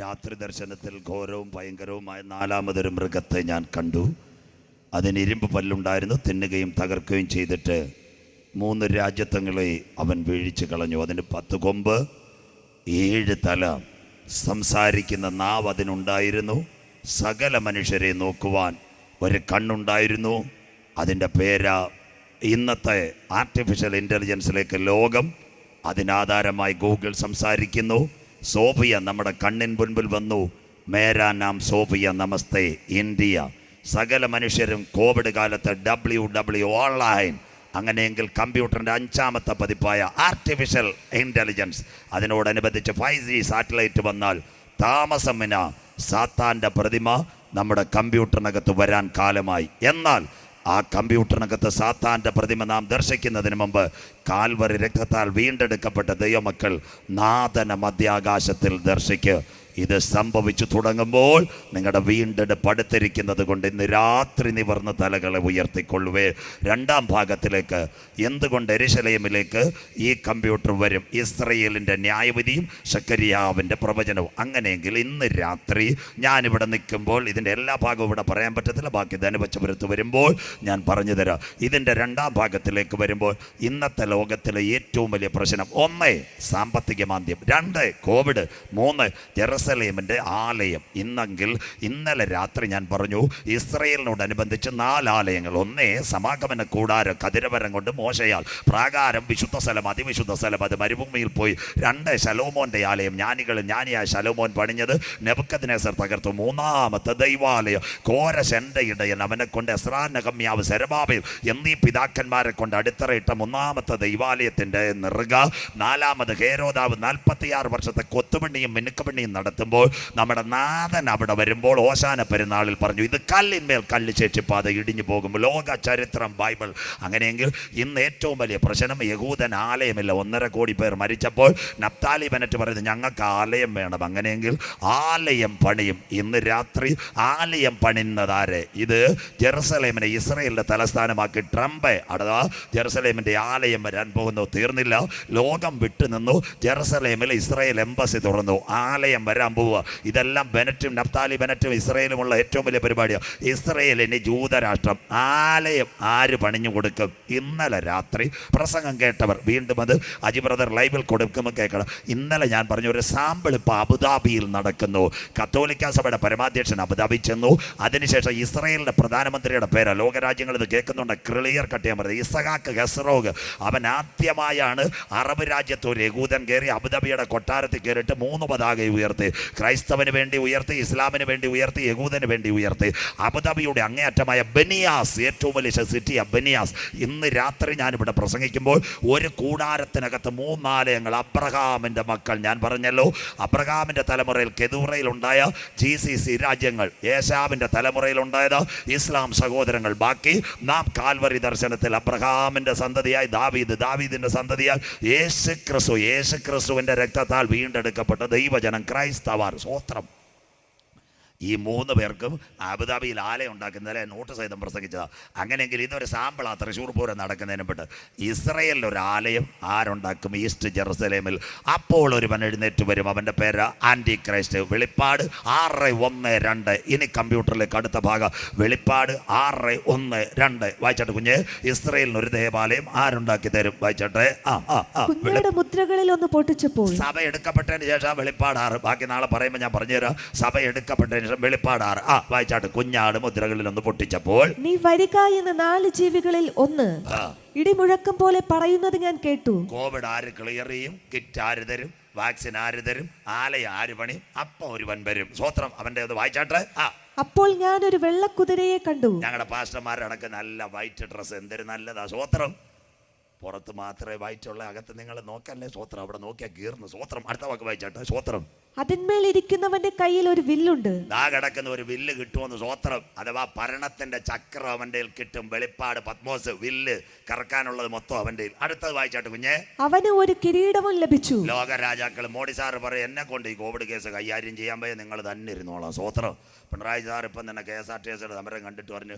രാത്രി ദർശനത്തിൽ ഘോരവും ഭയങ്കരവുമായ നാലാമതൊരു മൃഗത്തെ ഞാൻ കണ്ടു. അതിന് ഇരുമ്പ് പല്ലുണ്ടായിരുന്നു തിന്നുകയും തകർക്കുകയും ചെയ്തിട്ട് മൂന്ന് രാജ്യത്വങ്ങളെ അവൻ വീഴിച്ചു കളഞ്ഞു. അതിന് പത്ത് കൊമ്പ് ഏഴ് തല. സംസാരിക്കുന്ന നാവ് അതിനുണ്ടായിരുന്നു. സകല മനുഷ്യരെ നോക്കുവാൻ ഒരു കണ്ണുണ്ടായിരുന്നു. അതിന്റെ പേരാ ഇന്നത്തെ ആർട്ടിഫിഷ്യൽ ഇന്റലിജൻസിലേക്ക് ലോകം. അതിനാധാരമായി ഗൂഗിൾ സംസാരിക്കുന്നു. സോഫിയ നമ്മുടെ കണ്ണിൻ മുൻപിൽ വന്നു. മേരാ നാം സോഫിയ നമസ്തേ ഇന്ത്യ. സകല മനുഷ്യരും കോവിഡ് കാലത്ത് ഡബ്ല്യു ഡബ്ല്യു ഓൺലൈൻ. അങ്ങനെയെങ്കിൽ കമ്പ്യൂട്ടറിന്റെ അഞ്ചാമത്തെ പതിപ്പായ ആർട്ടിഫിഷ്യൽ ഇന്റലിജൻസ് അതിനോടനുബന്ധിച്ച് ഫൈവ് ജി സാറ്റലൈറ്റ് വന്നാൽ താമസമിന സാത്താന്റെ പ്രതിമ നമ്മുടെ കമ്പ്യൂട്ടറിനകത്ത് വരാൻ കാലമായി. എന്നാൽ ആ കമ്പ്യൂട്ടറിനകത്ത് സാത്താന്റെ പ്രതിമ നാം ദർശിക്കുന്നതിന് മുമ്പ് കാൽവറി രക്തത്താൽ വീണ്ടെടുക്കപ്പെട്ട ദൈവമക്കൾ നാദന മധ്യാകാശത്തിൽ ദർശിക്ക്. ഇത് സംഭവിച്ചു തുടങ്ങുമ്പോൾ നിങ്ങളുടെ വീണ്ടെടുപ്പ് അടുത്തിരിക്കുന്നത് കൊണ്ട് ഇന്ന് രാത്രി നിവർന്ന തലകളെ ഉയർത്തിക്കൊള്ളുവേ. രണ്ടാം ഭാഗത്തിലേക്ക് എന്തുകൊണ്ട് എരിശലയമിലേക്ക് ഈ കമ്പ്യൂട്ടർ വരും? ഇസ്രയേലിന്റെ ന്യായവിധിയും ശക്കരിയാവിന്റെ പ്രവചനവും. അങ്ങനെയെങ്കിൽ ഇന്ന് രാത്രി ഞാനിവിടെ നിൽക്കുമ്പോൾ ഇതിന്റെ എല്ലാ ഭാഗവും ഇവിടെ പറയാൻ പറ്റത്തില്ല. ബാക്കി ധനപച്ചപുരത്ത് വരുമ്പോൾ ഞാൻ പറഞ്ഞു തരാം. ഇതിന്റെ രണ്ടാം ഭാഗത്തിലേക്ക് വരുമ്പോൾ ഇന്നത്തെ ലോകത്തിലെ ഏറ്റവും വലിയ പ്രശ്നം ഒന്ന് സാമ്പത്തിക മാന്ദ്യം. രണ്ട് കോവിഡ്. മൂന്ന് ജെറുസലേമിന്റെ ആലയം. ഇന്നെങ്കിൽ ഇന്നലെ രാത്രി ഞാൻ പറഞ്ഞു ഇസ്രയേലിനോടനുബന്ധിച്ച് നാല് ആലയങ്ങൾ. ഒന്നേ സമാഗമന കൂടാരം കതിരവരം കൊണ്ട് മോശയാൽ. പ്രാകാരം വിശുദ്ധ സ്ഥലം അതിവിശുദ്ധ സ്ഥലം. അത് മരുഭൂമിയിൽ പോയി. രണ്ട് ശലോമോന്റെ ആലയം. ജ്ഞാനികൾ ജ്ഞാനിയായ ശലോമോൻ പണിഞ്ഞത് നെബുക്കദ്നേസർ തകർത്തു. മൂന്നാമത്തെ ദൈവാലയം. കോരശന്റെ ഇടയൻ അവനെ കൊണ്ട് എസ്രാനഗമ്യാവ് സെരബാബയിൽ എന്നീ പിതാക്കന്മാരെ കൊണ്ട് അടിത്തറയിട്ട മൂന്നാമത്തെ ദൈവാലയത്തിന്റെ നിറുക. നാലാമത് ഹേരോദാവ് നാൽപ്പത്തിയാറ് വർഷത്തെ കൊത്തുപണിയും മിനുക്കുപണിയും നടത്തുമ്പോൾ നമ്മുടെ നാഥൻ അവിടെ വരുമ്പോൾ ഓശാന പെരുന്നാളിൽ പറഞ്ഞു ഇത് കല്ലിന്മേൽ കല്ല് ചേച്ചിപ്പാത ഇടിഞ്ഞു പോകും. ലോക ചരിത്രം ബൈബിൾ. അങ്ങനെയെങ്കിൽ ഇന്ന് ഏറ്റവും വലിയ പ്രശ്നം യഹൂദൻ ആലയമില്ല. ഒന്നര കോടി പേർ മരിച്ചപ്പോൾ നപ്താലി ബനറ്റ് പറയുന്നത് ഞങ്ങൾക്ക് ആലയം വേണം. അങ്ങനെയെങ്കിൽ ആലയം പണിയും. ഇന്ന് രാത്രി ആലയം പണിയുന്നതാരെ ഇത് ജെറുസലേമിനെ ഇസ്രയേലിന്റെ തലസ്ഥാനമാക്കി ട്രംപ്. അഥവാ ജെറുസലേമിന്റെ ആലയം വരാൻ പോകുന്നു. തീർന്നില്ല. ലോകം വിട്ടുനിന്നു. ജെറുസലേമിൽ ഇസ്രയേൽ എംബസി തുറന്നു. ആലയം വരാൻ പോവുക. ഇതെല്ലാം ബെനറ്റും നഫ്താലി ബെനറ്റും ഇസ്രയേലുമുള്ള ഏറ്റവും വലിയ പരിപാടിയാണ്. ഇസ്രയേലിന് ജൂതരാഷ്ട്രം ആലയം ആര് പണിഞ്ഞു കൊടുക്കും? ഇന്നലെ രാത്രി പ്രസംഗം കേട്ടവർ വീണ്ടും അത് അജി ബ്രദർ ലൈവിൽ കൊടുക്കുമ്പോൾ കേൾക്കണം. ഇന്നലെ ഞാൻ പറഞ്ഞു ഒരു സാമ്പിൾ ഇപ്പോൾ അബുദാബിയിൽ നടക്കുന്നു. കത്തോലിക്ക സഭയുടെ പരമാധ്യക്ഷൻ അബുദാബി ചെന്നു. അതിനുശേഷം ഇസ്രയേലിന്റെ പ്രധാനമന്ത്രിയുടെ പേര് ലോകരാജ്യങ്ങൾ ഇത് കേൾക്കുന്നുണ്ട്. ക്ലിയർ കട്ട് ചെയ്യാൻ പറയുന്നത് ഇസഹാക്ക് ഹെസ്റോഗ് അവൻ ആദ്യമായാണ് അറബ് രാജ്യത്ത് ഒരു യഹൂദൻ കയറി അബുദാബിയുടെ കൊട്ടാരത്തിൽ കയറിയിട്ട് മൂന്ന് പതാക ഉയർത്തി. ക്രൈസ്തവന് വേണ്ടി ഉയർത്തി ഇസ്ലാമിന് വേണ്ടി ഉയർത്തി യഹൂദന് വേണ്ടി ഉയർത്തി. അബുദാബിയുടെ അങ്ങേയറ്റമായ ബനിയാസ് ഏറ്റവും വലിയ സിറ്റി ബനിയാസ്. ഇന്ന് രാത്രി ഞാനിവിടെ പ്രസംഗിക്കുമ്പോൾ ഒരു കൂടാരത്തിനകത്ത് മൂന്നാലയങ്ങൾ അബ്രഹാമിന്റെ മക്കൾ. ഞാൻ പറഞ്ഞല്ലോ അബ്രഹാമിന്റെ തലമുറയിൽ കെതൂറയിലുണ്ടായ ജി സി സി രാജ്യങ്ങൾ യേശാവിന്റെ തലമുറയിലുണ്ടായത് ഇസ്ലാം സഹോദരങ്ങൾ. ബാക്കി നാം കാൽവറി ദർശനത്തിൽ അബ്രഹാമിന്റെ സന്തതിയായി ദാവീദ് ദാവീദിന്റെ സന്തതിയായി യേശു ക്രിസ്തു യേശു ക്രിസ്തുവിന്റെ രക്തത്താൽ വീണ്ടെടുക്കപ്പെട്ട ദൈവജനം ക്രൈസ്തവർ സ്വോത്രം ഈ മൂന്ന് പേർക്കും അബുദാബിയിൽ ആലയം ഉണ്ടാക്കുന്നതിലെ നോട്ട് സഹിതം പ്രസംഗിച്ചതാണ് അങ്ങനെയെങ്കിൽ ഇതൊരു സാമ്പിളാണ് തൃശ്ശൂർ പൂരം നടക്കുന്നതിന് പെട്ട് ഇസ്രയേലിൽ ഒരു ആലയം ആരുണ്ടാക്കും? ഈസ്റ്റ് ജെറുസലേമിൽ. അപ്പോൾ ഒരുവൻ എഴുന്നേറ്റ് വരും. അവന്റെ പേര് ആന്റി ക്രൈസ്റ്റ് വെളിപ്പാട് ആറ് ഒന്ന് രണ്ട്. ഇനി കമ്പ്യൂട്ടറിലേക്ക് അടുത്ത ഭാഗം. വെളിപ്പാട് ആറ് ഒന്ന് രണ്ട്. വായിച്ചോട്ടെ കുഞ്ഞ്. ഇസ്രയേലിന് ഒരു ദേവാലയം ആരുണ്ടാക്കി തരും? വായിച്ചോട്ടെ. ആ ആ ആ. മുദ്രകളിൽ ഒന്ന് പൊട്ടിച്ചപ്പോൾ. സഭ എടുക്കപ്പെട്ടതിന് ശേഷം വെളിപ്പാട് ആറ്. ബാക്കി നാളെ പറയുമ്പോൾ ഞാൻ പറഞ്ഞുതരാം. സഭ എടുക്കപ്പെട്ടതിന് വെളിപ്പാടാറ്. ആ വായിച്ചാട്ട്. കുഞ്ഞാട് മുദ്രകളിൽ ഒന്ന് പൊട്ടിച്ചപ്പോൾ നീ വരിക എന്ന നാല് ജീവികളിൽ ഒന്ന്. ഇടിമുഴക്കം പോലെ പറയുന്നത് ഞാൻ കേട്ടു. കോവിഡ് ആര് ക്ലിയർ ചെയ്യും കിറ്റ് ആര് തരും? വാക്സിൻ ആര് തരും? ആലയ ആര് പണി? അപ്പൊ ഒരുവൻ വരും. സ്വത്രം അവന്റെ ഒന്ന് വായിച്ചാട്ടെ. ആ. അപ്പോൾ ഞാൻ ഒരു വെള്ളക്കുതിരയെ കണ്ടു. ഞങ്ങളുടെ പാസ്റ്റർമാരടക്കം നല്ല വൈറ്റ് ഡ്രസ്സ് എന്തൊരു നല്ലതാ. സ്വത്രം. പുറത്ത് മാത്രമേ വായിച്ചുള്ള അകത്ത് നിങ്ങൾ നോക്കല്ലേ സ്വത്രം. അവിടെ നോക്കിയാൽ കീർന്ന് സ്വത്രം. അടുത്ത വാക്ക് വായിച്ചാട്ടെ. സ്വത്രം. അതിന്മേൽ ഇരിക്കുന്നവന്റെ കയ്യിൽ ഒരു വില്ലുണ്ട്. ദാ കിടക്കുന്ന ഒരു വില്ല് കിട്ടുമെന്ന് സ്വോത്രം അഥവാ ഭരണത്തിന്റെ ചക്രം അവന്റെ കിട്ടും. വെളിപ്പാട് പത്മോസ് വില്ല് കറക്കാനുള്ളത് മൊത്തം അവന്റെ അടുത്തത് വായിച്ചാട്ട് കുഞ്ഞെ. അവന് ഒരു കിരീടവും ലഭിച്ചു. ലോക രാജാക്കൾ മോഡി സാറ് പറയും എന്നെ കൊണ്ട് ഈ കോവിഡ് കേസ് കൈകാര്യം ചെയ്യാൻ പോയ നിങ്ങൾ തന്നെ ഇരുന്നോളാം. സ്വോത്രം പിണറായി സാർ ഇപ്പം തന്നെ കെ എസ് ആർ ടി എസിയുടെ സമരം കണ്ടിട്ട് പറഞ്ഞു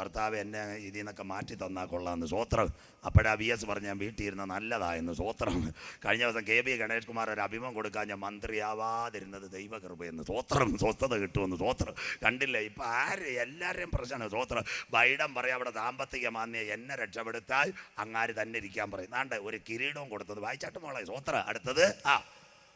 കർത്താവ് എന്നെ ഇതിൽ നിന്നൊക്കെ മാറ്റി തന്നാൽ കൊള്ളാമെന്ന് സ്വോത്രം അപ്പോഴാ വി എസ് പറഞ്ഞ് ഞാൻ വീട്ടിൽ ഇരുന്ന നല്ലതായെന്ന് സ്വോത്രം കഴിഞ്ഞ ദിവസം കെ ബി ഗണേഷ് കുമാർ ഒരു അഭിമുഖം കൊടുക്കാൻ ഞാൻ മന്ത്രിയാവാതിരുന്നത് ദൈവകൃപയെന്ന് സ്വോത്രം സ്വസ്ഥത കിട്ടുമെന്ന് സ്വോത്രം കണ്ടില്ല ഇപ്പം ആര് എല്ലാവരുടെയും പ്രശ്നമാണ് സ്വോത്രം ബൈഡൻ പറയാം അവിടെ സാമ്പത്തിക മാന്യ എന്നെ രക്ഷപ്പെടുത്താൽ അങ്ങാര് തന്നെ ഇരിക്കാൻ പറയും. നാണ്ട ഒരു കിരീടവും കൊടുത്തത് വായിച്ചാട്ട് മോളെ സ്വോത്രം അടുത്തത് ആ.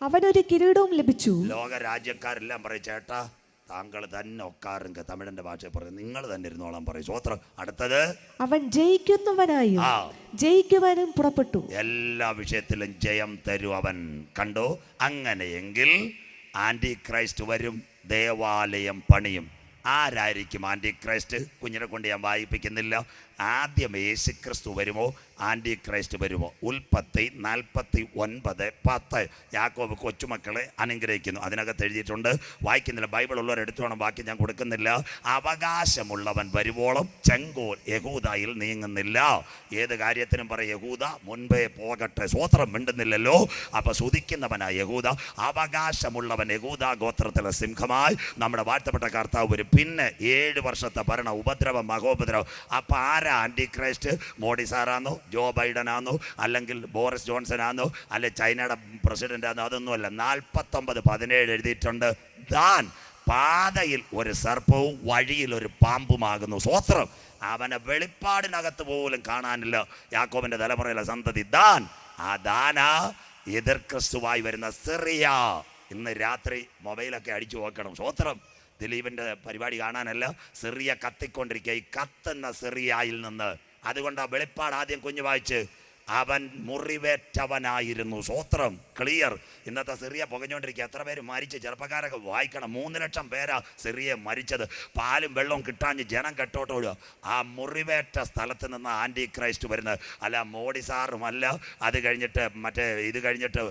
അവനൊരു കിരീടവും ലഭിച്ചു. ലോക രാജ്യക്കാരെല്ലാം പറയും ചേട്ടാ താങ്കൾ തന്നെ ഒക്കാറുങ്ക തമിഴന്റെ ഭാഷ പറയും നിങ്ങൾ തന്നെ ഇരുന്നോളാൻ പറയും. സ്വോത്രം. അടുത്തത്? അവൻ ജയിക്കുന്നവനായി. ആ. ജയിക്കുവാനും പുറപ്പെട്ടു. എല്ലാ വിഷയത്തിലും ജയം തരും അവൻ. കണ്ടോ? അങ്ങനെയെങ്കിൽ ആന്റി ക്രൈസ്റ്റ് വരും. ദേവാലയം പണിയും. ആരായിരിക്കും ആന്റി ക്രൈസ്റ്റ് കുഞ്ഞിനെ കൊണ്ട് ഞാൻ വായിപ്പിക്കുന്നില്ല. ആദ്യം യേശു ക്രിസ്തു വരുമോ? ആന്റി ക്രൈസ്റ്റ് വരുമോ? ഉൽപ്പത്തി നാൽപ്പത്തി ഒൻപത് പത്ത്. യാക്കോബ് കൊച്ചുമക്കളെ അനുഗ്രഹിക്കുന്നു. അതിനകത്ത് എഴുതിയിട്ടുണ്ട് വായിക്കുന്നില്ല ബൈബിൾ ഉള്ളവർ എടുത്തോണം ബാക്കി ഞാൻ കൊടുക്കുന്നില്ല. അവകാശമുള്ളവൻ വരുവോളം ചെങ്കോൽ യഹൂദയിൽ നീങ്ങുന്നില്ല. ഏത് കാര്യത്തിനും പറയും യഹൂദ മുൻപേ പോകട്ടെ. സ്വോത്രം മിണ്ടുന്നില്ലല്ലോ. അപ്പോൾ സുതിക്കുന്നവനാ യഹൂദ. അവകാശമുള്ളവൻ യഹൂദ ഗോത്രത്തിലെ സിംഹമായി. നമ്മുടെ വാഴ്ത്തപ്പെട്ട കർത്താവ് വരും. പിന്നെ ഏഴ് വർഷത്തെ ഭരണ ഉപദ്രവം മഹോപദ്രവം. അപ്പം ആരാ ആന്റി ക്രൈസ്റ്റ് മോഡി സാറാന്നോ? ജോ ബൈഡൻ ആണോ അല്ലെങ്കിൽ ബോറിസ് ജോൺസൺ ആണോ അല്ലെ ചൈനയുടെ പ്രസിഡന്റ് ആണോ അതൊന്നുമല്ല. നാൽപ്പത്തൊമ്പത് പതിനേഴ് എഴുതിയിട്ടുണ്ട്. ദാൻ പാതയിൽ ഒരു സർപ്പവും വഴിയിൽ ഒരു പാമ്പുമാകുന്നു. സ്വോത്രം. അവനെ വെളിപ്പാടിനകത്ത് പോലും കാണാനില്ല. യാക്കോബിന്റെ തലമുറയിലെ സന്തതി. ദാൻ ആ ദാന എതിർ ക്രിസ്തുവായി വരുന്ന സിറിയ. ഇന്ന് രാത്രി മൊബൈലൊക്കെ അടിച്ചു നോക്കണം സ്വോത്രം. ദിലീപിന്റെ പരിപാടി കാണാനല്ല സിറിയ കത്തിക്കൊണ്ടിരിക്കുക. ഈ കത്തുന്ന സിറിയയിൽ നിന്ന്. അതുകൊണ്ട് ആ വെളിപ്പാട് ആദ്യം കുഞ്ഞു വായിച്ച് അവൻ മുറിവേറ്റവനായിരുന്നു സ്വോത്രം ക്ലിയർ ഇന്നത്തെ സിറിയ പുകഞ്ഞുകൊണ്ടിരിക്കുക. എത്ര പേര് മരിച്ച്? ചെറുപ്പക്കാരൊക്കെ വായിക്കണം. മൂന്ന് ലക്ഷം പേരാ സിറിയ മരിച്ചത്. പാലും വെള്ളവും കിട്ടാഞ്ഞ് ജനം കെട്ടോട്ടോടുക ആ മുറിവേറ്റ സ്ഥലത്ത് നിന്ന് ആന്റി ക്രൈസ്റ്റ് വരുന്നത്. അല്ല മോഡി സാറും അല്ല. അത് കഴിഞ്ഞിട്ട് മറ്റേ ഇത് കഴിഞ്ഞിട്ട്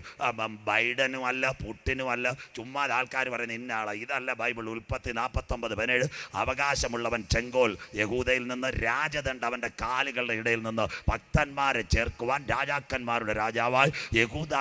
ബൈഡനും അല്ല പുട്ടിനും അല്ല. ചുമ്മാ ആൾക്കാർ പറയുന്ന ഇന്ന ഇതല്ല ബൈബിൾ. ഉൽപ്പത്തി നാൽപ്പത്തൊമ്പത് പതിനേഴ്. അവകാശമുള്ളവൻ ചെങ്കോൽ യഹൂദയിൽ നിന്ന് രാജദണ്ഡ് അവന്റെ കാലുകളുടെ ഇടയിൽ നിന്ന് ഭക്തന്മാരെ ചേർക്കുവാൻ രാജാക്കന്മാരുടെ രാജാവായി യഹൂദ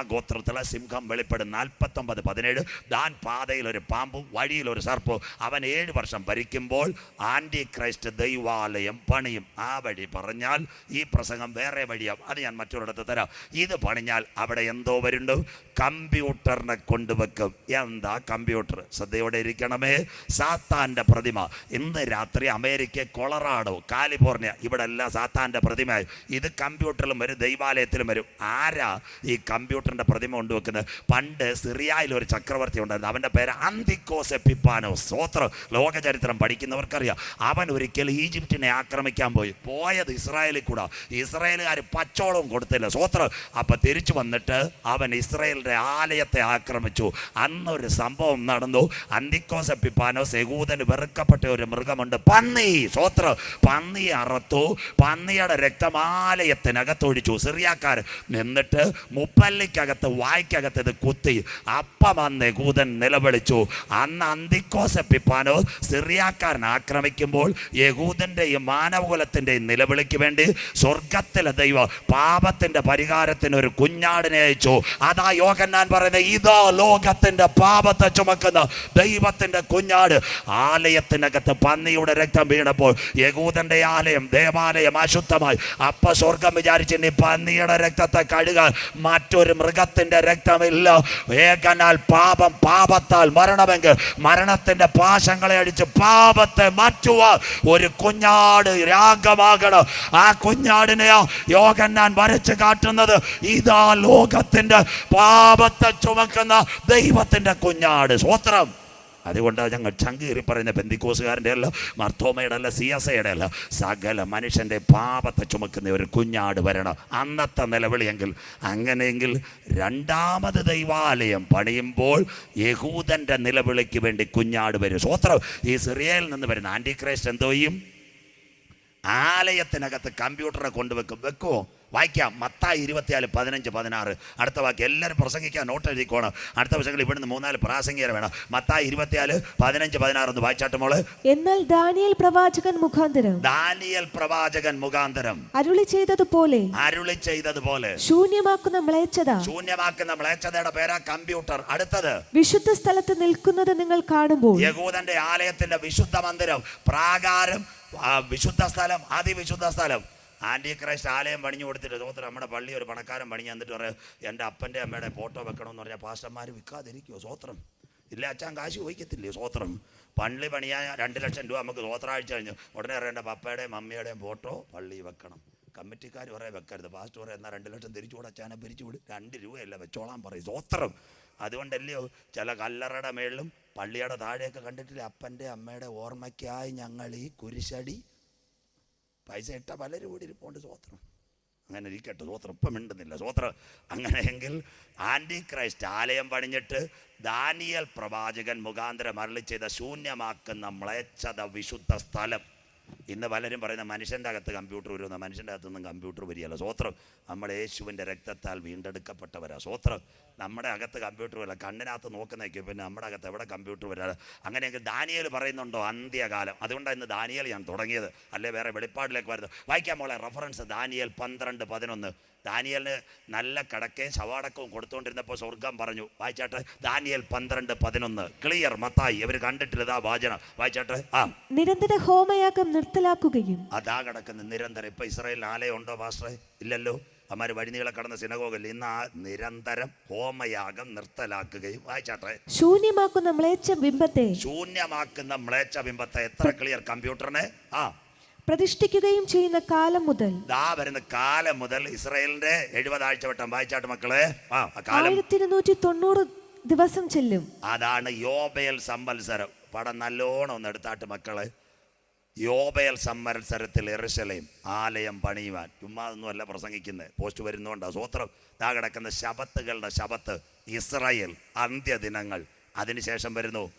ഗോത്രത്തിലെ സിംഹം വെളിപ്പെടും. നാൽപ്പത്തൊമ്പത് പതിനേഴ്. ദാൻ പാതയിൽ ഒരു പാമ്പും വഴിയിൽ ഒരു സർപ്പവും അവൻ ഏഴ് വർഷം ഭരിക്കുമ്പോൾ ആന്റി ക്രൈസ്റ്റ് ദൈവാലയം പണിയും. ആ വഴി പറഞ്ഞാൽ ഈ പ്രസംഗം വേറെ വഴിയാവും അത് ഞാൻ മറ്റൊരിടത്ത് തരാം. ഇത് പണിഞ്ഞാൽ അവിടെ എന്തോ വരുന്നു? കമ്പ്യൂട്ടറിനെ കൊണ്ടുവെക്കും. എന്താ കമ്പ്യൂട്ടർ? ശ്രദ്ധയോടെ ഇരിക്കണമേ. സാത്താന്റെ പ്രതിമ. ഇന്ന് രാത്രി അമേരിക്ക കൊളറാഡോ കാലിഫോർണിയ ഇവിടെ എല്ലാം സാത്താന്റെ പ്രതിമയായി. ഇത് കമ്പ്യൂട്ടറിലും വരും ദൈവാലയത്തിലും വരും. ആരാ ഈ കമ്പ്യൂട്ടറിന്റെ പ്രതിമ കൊണ്ടുവെക്കുന്നത്. പണ്ട് സിറിയയിൽ ഒരു ചക്രവർത്തി ഉണ്ടായിരുന്നു. അവന്റെ പേര് അന്തിക്കോസ് എപ്പിപ്പാനോ സ്വോത്രം ലോകചരിത്രം പഠിക്കുന്നവർക്കറിയാം. അവൻ ഒരിക്കൽ ഈജിപ്തിനെ ആക്രമിക്കാൻ പോയി. പോയത് ഇസ്രായേലിൽ കൂടെ. ഇസ്രായേലുകാർ പച്ചോളവും കൊടുത്തില്ല. സ്വോത്രം അപ്പം തിരിച്ചു വന്നിട്ട് അവൻ ഇസ്രായേലിന്റെ ആലയത്തെ ആക്രമിച്ചു. അന്നൊരു സംഭവം നടന്നു. അന്തിക്കോസ് എപ്പിപ്പാനോസ് യഹൂദന് വെറുക്കപ്പെട്ട ഒരു മൃഗമുണ്ട്. പന്നി. സ്വോത്രം പന്നി അറത്തു. പന്നിയുടെ രക്തം ആലയത്തിനകത്ത് ഒഴിച്ചു. സിറിയാക്കാർ എന്നിട്ട് മുപ്പല്ലിക്കകത്ത് വായ്ക്കകത്ത് ഇത് കുത്തി അപ്പം അന്ന് യഹൂദൻ നിലവിളിച്ചു. അന്ന് അന്തിക്കോസ് പിപ്പാനോ സിറിയാക്കാരൻ ആക്രമിക്കുമ്പോൾ യഹൂദന്റെയും മാനവകുലത്തിന്റെയും നിലവിളിക്ക് വേണ്ടി സ്വർഗത്തിലെ ദൈവം പാപത്തിന്റെ പരിഹാരത്തിന് ഒരു കുഞ്ഞാടിനെ അയച്ചു. അതാ യോഗന്നാൻ പറയുന്നത് ഇതാ ലോകത്തിന്റെ പാപത്തെ ചുമക്കുന്ന ദൈവത്തിന്റെ കുഞ്ഞാട്. ആലയത്തിനകത്ത് പന്നിയുടെ രക്തം വീണപ്പോൾ യഹൂദന്റെ ആലയം ദേവാലയം അശുദ്ധമായി. അപ്പ സ്വർഗം വിചാരിച്ച് പന്നിയുടെ രക്തത്തെ കഴുകാൻ മറ്റൊരു മൃഗത്തിന്റെ രക്തമില്ല. ഏകനാൽ പാപം പാപത്താൽ മരണമെങ്കിൽ മരണത്തിന്റെ പാശങ്ങളെ അടിച്ച് പാപത്തെ മാറ്റുവാൻ ഒരു കുഞ്ഞാട് രാഗമാകണം. ആ കുഞ്ഞാടിനെയോ യോഗന്നാൻ വരച്ച് കാട്ടുന്നത്. ഇതാ ലോകത്തിന്റെ പാപത്തെ ചുമക്കുന്ന ദൈവത്തിന്റെ കുഞ്ഞാട്. സ്വത്രം അതുകൊണ്ട് ഞങ്ങൾ ചങ്കീറി പറയുന്ന ബന്ദിക്കോസുകാരന്റെ അല്ല മർത്തോമയുടെ അല്ല സി എസ് ഐയുടെ അല്ല സകല മനുഷ്യന്റെ പാപത്തെ ചുമക്കുന്ന ഒരു കുഞ്ഞാട് വരണം. അന്നത്തെ നിലവിളിയെങ്കിൽ അങ്ങനെയെങ്കിൽ രണ്ടാമത് ദൈവാലയം പണിയുമ്പോൾ യഹൂദന്റെ നിലവിളിക്ക് വേണ്ടി കുഞ്ഞാട് വരും. സ്വത്രം ഈ സിറിയയിൽ നിന്ന് വരുന്ന ആന്റി ക്രൈസ്റ്റ് എന്തോ ചെയ്യും? ആലയത്തിനകത്ത് കമ്പ്യൂട്ടറെ കൊണ്ടുവെക്കും. വെക്കുമോ വായിക്കാം. മത്തായി ഇരുപത്തിനാല് പതിനഞ്ച് പതിനാറ്. അടുത്ത വാക്യം. എല്ലാവരും പ്രസംഗിക്കാൻ നോട്ട് എഴുതിക്കോണം. അടുത്ത വർഷങ്ങളിൽ ഇവിടുന്ന് മൂന്നാൽ പ്രാസംഗികരെ വേണം. മത്തായി ഇരുപത്തിനാല് പതിനഞ്ച് പതിനാറ് ഒന്ന് വായിച്ചാട്ട് മോൾ. എന്നാൽ ദാനിയൽ പ്രവാചകൻ മുഖാന്തരം. ദാനിയൽ പ്രവാചകൻ മുഖാന്തരം. അരുളി ചെയ്തതുപോലെ. അരുളി ചെയ്തതുപോലെ. ശൂന്യമാക്കുന്ന മ്ലേച്ഛത. ശൂന്യമാക്കുന്ന മ്ലേച്ഛതയുടെ പേരാ കമ്പ്യൂട്ടർ. അടുത്തത്. വിശുദ്ധ സ്ഥലത്ത് നിൽക്കുന്നത് നിങ്ങൾ കാണുമ്പോൾ. യഹൂദന്റെ ആലയത്തിന്റെ വിശുദ്ധ മന്ദിരം. പ്രാകാരം വിശുദ്ധ സ്ഥലം അതിവിശുദ്ധ സ്ഥലം. ആന്റി ക്രൈസ്റ്റ് ആലയം പണിഞ്ഞു കൊടുത്തിട്ട് തോത്രം നമ്മുടെ പള്ളി ഒരു പണക്കാരൻ പണിഞ്ഞു എന്നിട്ട് പറയാം എന്റെ അപ്പന്റെ അമ്മയുടെ ഫോട്ടോ വെക്കണമെന്ന് പറഞ്ഞാൽ പാസ്റ്റർമാർ വിൽക്കാതിരിക്കുമോ സ്വോത്രം? ഇല്ല അച്ഛൻ കാശ് ചോദിക്കത്തില്ലേ സ്വോത്രം? പള്ളി പണിയാൻ രണ്ട് ലക്ഷം രൂപ നമുക്ക് സ്വോത്രാഴ്ച കഴിഞ്ഞു. ഉടനെ അറിയേണ്ട പപ്പയുടെയും മമ്മിയുടെയും ഫോട്ടോ പള്ളി വെക്കണം. കമ്മിറ്റിക്കാർ പറയാൻ വെക്കരുത്. പാസ്റ്റർ പറയാം എന്നാൽ രണ്ട് ലക്ഷം തിരിച്ചു കൂടെ അച്ഛനെ പിരിച്ചു വിടും. രണ്ട് രൂപയല്ല വെച്ചോളാൻ പറയും. സ്വോത്രം. അതുകൊണ്ടല്ലയോ ചില കല്ലറയുടെ മേളിലും പള്ളിയുടെ താഴെയൊക്കെ കണ്ടിട്ടില്ല? അപ്പന്റെ അമ്മയുടെ ഓർമ്മയ്ക്കായി ഞങ്ങൾ ഈ കുരിശടി പൈസ ഇട്ട പലരും കൂടി ഇരിപ്പുണ്ട് സ്വോത്രം. അങ്ങനെ ഇരിക്കട്ടെ സ്വോത്രം. ഇപ്പം മിണ്ടുന്നില്ല. സ്വോത്രം അങ്ങനെയെങ്കിൽ ആന്റി ക്രൈസ്റ്റ് ആലയം പണിഞ്ഞിട്ട് ദാനിയൽ പ്രവാചകൻ മുഖാന്തരം അരളി ചെയ്ത ശൂന്യമാക്കുന്ന മ്ലേച്ഛത വിശുദ്ധ സ്ഥലം. ഇന്ന് പലരും പറയുന്ന മനുഷ്യന്റെ അകത്ത് കമ്പ്യൂട്ടർ വരുന്ന മനുഷ്യന്റെ അകത്തൊന്നും കമ്പ്യൂട്ടർ വരികയല്ല. സ്വോത്രം. നമ്മൾ യേശുവിന്റെ രക്തത്താൽ വീണ്ടെടുക്കപ്പെട്ടവരാ. സ്വോത്രം. നമ്മുടെ അകത്ത് കമ്പ്യൂട്ടർ വരില്ല കണ്ണിനകത്ത് നോക്കുന്നേക്കും പിന്നെ നമ്മുടെ അകത്ത് എവിടെ കമ്പ്യൂട്ടർ വരാതെ അങ്ങനെയെങ്കിൽ ദാനിയൽ പറയുന്നുണ്ടോ? അന്ത്യകാലം. അതുകൊണ്ടാണ് ഇന്ന് ദാനിയൽ ഞാൻ തുടങ്ങിയത്. അല്ലേ വേറെ വെളിപ്പാടിലേക്ക് വരുന്നത്. വായിക്കാൻ പോലെ റെഫറൻസ് ദാനിയൽ പന്ത്രണ്ട് പതിനൊന്ന്. ദാനിയലിന് നല്ല കടക്കയും ശവാടക്കവും കൊടുത്തുകൊണ്ടിരുന്നപ്പോൾ സ്വർഗം പറഞ്ഞു. വായിച്ചാട്ടെ ദാനിയൽ പന്ത്രണ്ട് പതിനൊന്ന്. ക്ലിയർ മത്തായി. ഇവർ കണ്ടിട്ടില്ല ഇതാ വാചന. വായിച്ചാട്ടെ ആ. നിരന്തര ഹോമയാഗം നിർത്തലാക്കുകയും അതാ കിടക്കുന്നത്. നിരന്തരം. ഇപ്പൊ ഇസ്രായേൽ ആലയം ഉണ്ടോ പാസ്റ്ററെ ഇല്ലല്ലോ. അമ്മാര് വഴിനീളെ കടന്ന സിനഗോഗിൽ ഇന്ന് ആ നിരന്തരം ഹോമയാഗം നിർത്തലാക്കുകയും വായിച്ചാട്ടെ ശൂന്യമാക്കുന്ന മ്ലേച്ഛ ബിംബത്തെ ശൂന്യമാക്കുന്ന മ്ലേച്ഛ ബിംബത്തെ എത്ര ക്ലിയർ കമ്പ്യൂട്ടറിനെ? ആ. പ്രതിഷ്ഠിക്കുകയും ചെയ്യുന്ന കാലം മുതൽ ദാ വരുന്ന കാലം മുതൽ ഇസ്രായേലിന്റെ എഴുപതാഴ്ച വട്ടം. വായിച്ചാട്ട് മക്കളെ. ആയിരത്തി ഇരുന്നൂറ്റി തൊണ്ണൂറ് ദിവസം ചെല്ലും. അതാണ് യോബേൽ സംവത്സരം. പടം നല്ലോണം ഒന്ന് എടുത്താട്ട് മക്കളെ. യോബേൽ സമ്മത്സരത്തിൽ എറിശലയും ആലയം പണിയുവാൻ. ചുമ്മാതൊന്നുമല്ല പ്രസംഗിക്കുന്നത് പോസ്റ്റ് വരുന്നുണ്ട് സ്വോത്രം. താ കിടക്കുന്ന ശബത്തുകളുടെ ശബത്ത് ഇസ്രായേൽ അന്ത്യദിനങ്ങൾ. അതിനുശേഷം വരുന്നു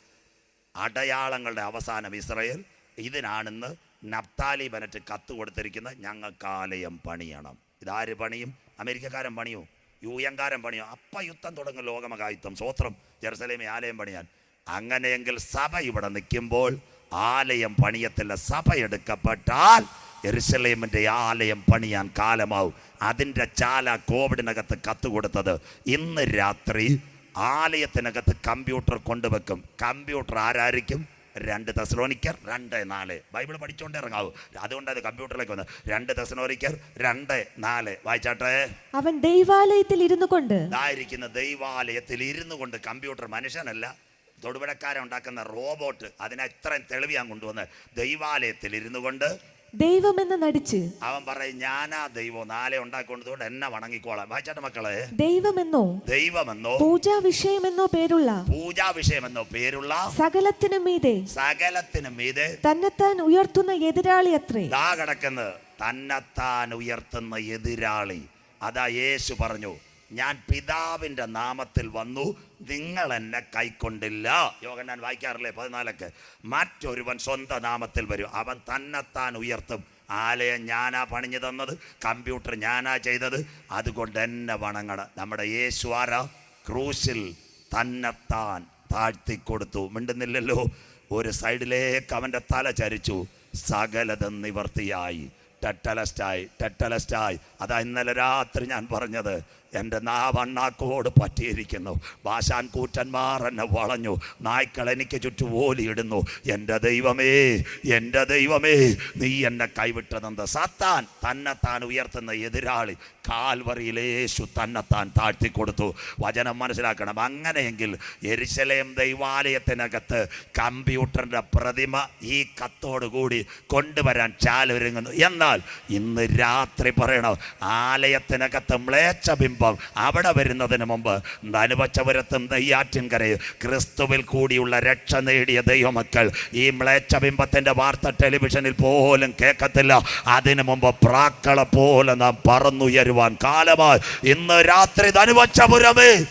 അടയാളങ്ങളുടെ അവസാനം ഇസ്രായേൽ. ഇതിനാണെന്ന് നപ്താലി ബനറ്റ് കത്ത് കൊടുത്തിരിക്കുന്ന ഞങ്ങൾക്ക് ആലയം പണിയണം. ഇതാര് പണിയും? അമേരിക്കക്കാരൻ പണിയോ? യു എൻകാരൻ പണിയോ? അപ്പ യുദ്ധം തുടങ്ങും ലോകമകായുദ്ധം സ്വോത്രം. ജെറുസലേമി ആലയം പണിയാൻ. അങ്ങനെയെങ്കിൽ സഭ ഇവിടെ നിൽക്കുമ്പോൾ ആലയം പണിയത്തില്ല. സഭ എടുക്കപ്പെട്ടാൽ എരുസലേമിന്റെ ആലയം പണിയാൻ കാലമാവും. അതിന്റെ ചാല കോവിഡിനകത്ത് കത്ത് കൊടുത്തത് ഇന്ന് രാത്രി ആലയത്തിനകത്ത് കമ്പ്യൂട്ടർ കൊണ്ടുവെക്കും. കമ്പ്യൂട്ടർ ആരായിരിക്കും? രണ്ട് തെസലോനിക്കർ രണ്ട് നാല്. ബൈബിൾ പഠിച്ചുകൊണ്ട് ഇറങ്ങാവൂ. അതുകൊണ്ട് അത് കമ്പ്യൂട്ടറിലേക്ക് വന്ന് രണ്ട് തെസലോനിക്കർ രണ്ട് നാല്. വായിച്ചാട്ടെ? അവൻ ദൈവാലയത്തിൽ ഇരുന്നു കൊണ്ട് ഇതായിരിക്കുന്ന ദൈവാലയത്തിൽ ഇരുന്നു കൊണ്ട് കമ്പ്യൂട്ടർ മനുഷ്യനല്ല. തൊടുപുഴക്കാരൻ ഉണ്ടാക്കുന്ന റോബോട്ട് അതിനെ ഇത്രയും തെളിവ് ഞാൻ കൊണ്ടുവന്ന് ദൈവാലയത്തിൽ ഇരുന്നു കൊണ്ട് ദൈവമെന്ന് നടിച്ച് അവൻ പറയും ഞാനാ ദൈവം. നാളെ ഉണ്ടാക്കൊണ്ടതുകൊണ്ട് എന്നെ വണങ്ങിക്കോളാം. വായിച്ചാട്ട മക്കളെ. ദൈവമെന്നോ? ദൈവമെന്നോ? പൂജാ വിഷയമെന്നോ പേരുള്ള പൂജാ വിഷയമെന്നോ പേരുള്ള സകലത്തിനും മീതെ സകലത്തിനും മീതെ തന്നെത്താൻ ഉയർത്തുന്ന എതിരാളി അത്രേ. ദാ കിടക്കുന്നത് തന്നെത്താൻ ഉയർത്തുന്ന എതിരാളി. അതാ യേശു പറഞ്ഞു ഞാൻ പിതാവിന്റെ നാമത്തിൽ വന്നു നിങ്ങൾ എന്നെ കൈക്കൊണ്ടില്ല. യോഗൻ ഞാൻ വായിക്കാറില്ലേ? പതിനാലൊക്കെ. മറ്റൊരുവൻ സ്വന്തം നാമത്തിൽ വരും. അവൻ തന്നെത്താൻ ഉയർത്തും. ആലയം ഞാനാ പണിഞ്ഞു തന്നത്. കമ്പ്യൂട്ടർ ഞാനാ ചെയ്തത്. അതുകൊണ്ട് എന്നെ വണങ്ങണം. നമ്മുടെ യേശു ആരാ? ക്രൂസിൽ തന്നെത്താൻ താഴ്ത്തി കൊടുത്തു മിണ്ടുന്നില്ലല്ലോ. ഒരു സൈഡിലേക്ക് അവന്റെ തല ചരിച്ചു. സകലത നിവർത്തിയായി. ടെറ്റലസ്റ്റായി ടെറ്റലസ്റ്റായി അതാ ഇന്നലെ രാത്രി ഞാൻ പറഞ്ഞത് എന്റെ നാവണ്ണാക്കോട് പറ്റിയിരിക്കുന്നു. ഭാഷാൻ കൂറ്റന്മാർ എന്നെ വളഞ്ഞു. നായ്ക്കൾ എനിക്ക് ചുറ്റു ഓലിയിടുന്നു എന്റെ ദൈവമേ എന്റെ ദൈവമേ നീ എന്നെ കൈവിട്ടതെന്ത്? സത്താൻ തന്നെത്താൻ ഉയർത്തുന്ന എതിരാളി കാൽവറിയിൽ യേശു തന്നെത്താൻ താഴ്ത്തിക്കൊടുത്തു. വചനം മനസ്സിലാക്കണം. അങ്ങനെയെങ്കിൽ എരിശലേം ദൈവാലയത്തിനകത്ത് കമ്പ്യൂട്ടറിന്റെ പ്രതിമ ഈ കത്തോടുകൂടി കൊണ്ടുവരാൻ ചാലൊരുങ്ങുന്നു. എന്നാൽ ഇന്ന് രാത്രി പറയണം ആലയത്തിനകത്ത് മ്ലേച്ഛ ബിംബം അവിടെ വരുന്നതിന് മുമ്പ് നനുവച്ചപുരത്തും നെയ്യാറ്റിൻകരയും ക്രിസ്തുവിൽ കൂടിയുള്ള രക്ഷ നേടിയ ദൈവമക്കൾ ഈ മ്ലേച്ഛ ബിംബത്തിന്റെ വാർത്ത ടെലിവിഷനിൽ പോലും കേൾക്കത്തില്ല. അതിനു മുമ്പ് പ്രാക്കളെ പോലെ നാം പറന്നുയരുവാൻ കാലമായി. ഇന്ന് രാത്രി നനുവച്ചപുരമേ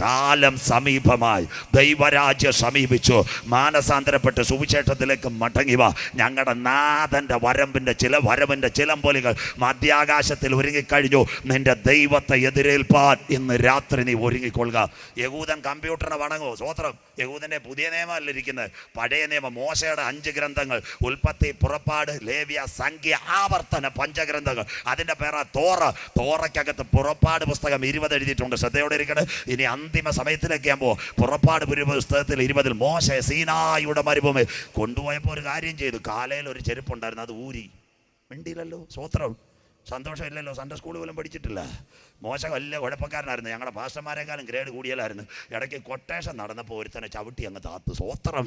കാലം സമീപമായി. ദൈവരാജ്യം സമീപിച്ചു. മാനസാന്തരപ്പെട്ട് സുവിശേഷത്തിലേക്ക് മടങ്ങിവ ഞങ്ങളുടെ നാഥന്റെ വരമ്പിന്റെ ചില വരവിന്റെ ചിലമ്പൊലികൾ മധ്യാകാശത്തിൽ ഒരുങ്ങിക്കഴിഞ്ഞു. നിന്റെ ദൈവത്തെ എതിരേൽപ്പാൻ ഇന്ന് രാത്രി നീ ഒരുങ്ങിക്കൊള്ളുക. യഹൂദൻ കമ്പ്യൂട്ടറിനെ വണങ്ങോ സ്വോത്രം യഹൂദന്റെ പുതിയ നിയമമല്ല ഇരിക്കുന്നത് പഴയ നിയമം മോശയുടെ അഞ്ച് ഗ്രന്ഥങ്ങൾ ഉൽപ്പത്തി പുറപ്പാട് ലേവ്യ സംഖ്യ ആവർത്തന പഞ്ചഗ്രന്ഥങ്ങൾ. അതിന്റെ പേരാ തോറ. തോറയ്ക്കകത്ത് പുറപ്പാട് പുസ്തകം ഇരുപത് എഴുതിയിട്ടുണ്ട്. ശ്രദ്ധയോടെ ഇരിക്കണേ. ഇനി അന്തിമ സമയത്തിലേക്ക് ആകുമ്പോൾ പുറപ്പാട് പുസ്തകത്തിൽ ഇരുപതിൽ മോശ സീനായുടെ മരുഭൂമി. കൊണ്ടുപോയപ്പോൾ ഒരു കാര്യം ചെയ്തു. കാലയിൽ ഒരു ചെരുപ്പുണ്ടായിരുന്നു. അത് ഊരി. മിണ്ടിയില്ലല്ലോ. സ്വോത്രം. സന്തോഷമില്ലല്ലോ. സൺഡേ സ്കൂൾ പോലും പഠിച്ചിട്ടില്ല. മോശം വലിയ കുഴപ്പക്കാരനായിരുന്നു. ഞങ്ങളുടെ ഭാഷമാരെക്കാളും ഗ്രേഡ് കൂടിയാലായിരുന്നു ഇടയ്ക്ക് കൊട്ടേഷൻ നടന്നപ്പോൾ ഒരുത്തനെ ചവിട്ടി അങ്ങ് താത്തു. സ്വോത്രം.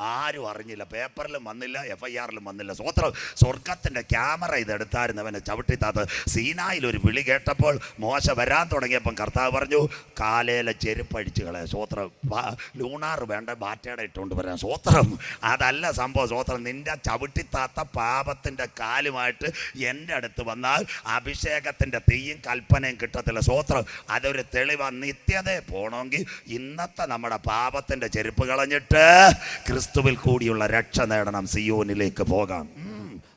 ആരും അറിഞ്ഞില്ല. പേപ്പറിലും വന്നില്ല എഫ് ഐ ആറിലും വന്നില്ല. സ്വോത്രം സ്വർഗത്തിന്റെ ക്യാമറ ഇതെടുത്തായിരുന്നു അവനെ ചവിട്ടിത്താത്ത് സീനായിൽ ഒരു വിളി കേട്ടപ്പോൾ മോശ വരാൻ തുടങ്ങിയപ്പം കർത്താവ് പറഞ്ഞു കാലേലെ ചെരുപ്പഴിച്ച് കളയാം. സ്വോത്രം ലൂണാർ വേണ്ട ബാറ്റയുടെ ഇട്ടുകൊണ്ട് വരാം. സ്വോത്രം അതല്ല സംഭവം. സ്വോത്രം നിന്റെ ചവിട്ടിത്താത്ത പാപത്തിന്റെ കാലുമായിട്ട് എന്റെ അടുത്ത് വന്നാൽ അഭിഷേകത്തിന്റെ തീയും കൽപ്പനയും കിട്ടത്തില്ല. സ്വോത്രം അതൊരു തെളിവാ. നിത്യതേ പോണമെങ്കിൽ ഇന്നത്തെ നമ്മുടെ പാപത്തിന്റെ ചെരുപ്പ് കളഞ്ഞിട്ട് ക്രിസ്തുവിൽ കൂടിയുള്ള രക്ഷ നേടണം സിയോനിലേക്ക് പോകാം.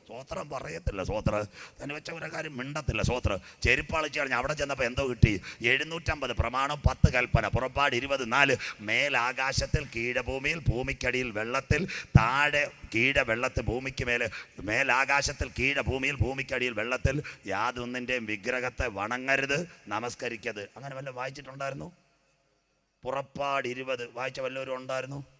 സ്വോത്രം പറയത്തില്ല സ്വോത്ര. തന്നെ വെച്ച ഒരു കാര്യം മിണ്ടത്തില്ല സ്വോത്ര. ചെരുപ്പാളിച്ച് കളഞ്ഞ് അവിടെ ചെന്നപ്പോൾ എന്തോ കിട്ടി? എഴുന്നൂറ്റമ്പത് പ്രമാണം പത്ത് കൽപ്പന പുറപ്പാട് ഇരുപത് നാല്. മേലാകാശത്തിൽ കീഴഭൂമിയിൽ ഭൂമിക്കടിയിൽ വെള്ളത്തിൽ താഴെ കീഴ വെള്ളത്തിൽ ഭൂമിക്ക് മേലെ മേലാകാശത്തിൽ കീഴ ഭൂമിയിൽ ഭൂമിക്കടിയിൽ വെള്ളത്തിൽ. യാതൊന്നിന്റെയും വിഗ്രഹത്തെ വണങ്ങരുത് നമസ്കരിക്കരുത്. അങ്ങനെ വല്ല വായിച്ചിട്ടുണ്ടായിരുന്നു? പുറപ്പാട് ഇരുപത് വായിച്ച വല്ലവരും ഉണ്ടായിരുന്നു?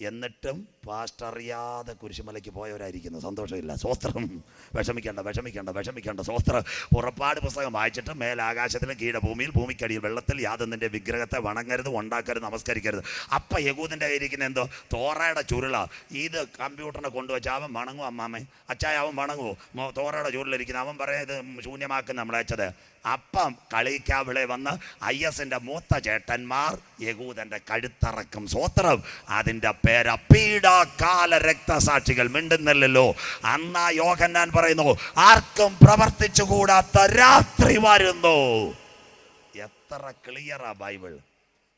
എന്നിട്ടും പാസ്റ്റ് അറിയാതെ കുരിശുമലയ്ക്ക് പോയവരായിരിക്കുന്നു. സന്തോഷമില്ല. സ്വസ്ത്രം. വിഷമിക്കേണ്ട വിഷമിക്കേണ്ട വിഷമിക്കേണ്ട. സ്വസ്ത്രം. പുറപ്പാട് പുസ്തകം വായിച്ചിട്ട് മേലാകാശത്തിലും കീഴഭൂമിയിൽ ഭൂമിക്കടിയിൽ വെള്ളത്തിൽ യാതൊന്നിന്റെ വിഗ്രഹത്തെ വണങ്ങരുത് ഉണ്ടാക്കരുത് നമസ്കരിക്കരുത്. അപ്പം യകൂദിന്റെ കയ്യിരിക്കുന്ന എന്തോ? തോറയുടെ ചുരുള. ഇത് കമ്പ്യൂട്ടറിനെ കൊണ്ടുവച്ച് അവൻ വണങ്ങും അമ്മാമേ. അച്ചായ അവൻ വണങ്ങുമോ തോറയുടെ ചുരുളിരിക്കുന്ന അവൻ പറയാം ഇത് ശൂന്യമാക്കുന്ന നമ്മളയച്ചത് അപ്പം കളിക്കാവിളെ വന്ന് ഐ എസിന്റെ മൂത്ത ചേട്ടന്മാർ യകൂദന്റെ കഴുത്തറക്കും സ്വോത്രം അതിന്റെ പേര് പീഡാകാല രക്തസാക്ഷികൾ മിണ്ടുന്നില്ലല്ലോ. അന്നാ യോഹന്നാൻ പറയുന്നു ആർക്കും പ്രവർത്തിച്ചു കൂടാത്ത രാത്രി വരുന്നു. എത്ര ക്ലിയറാ ബൈബിൾ.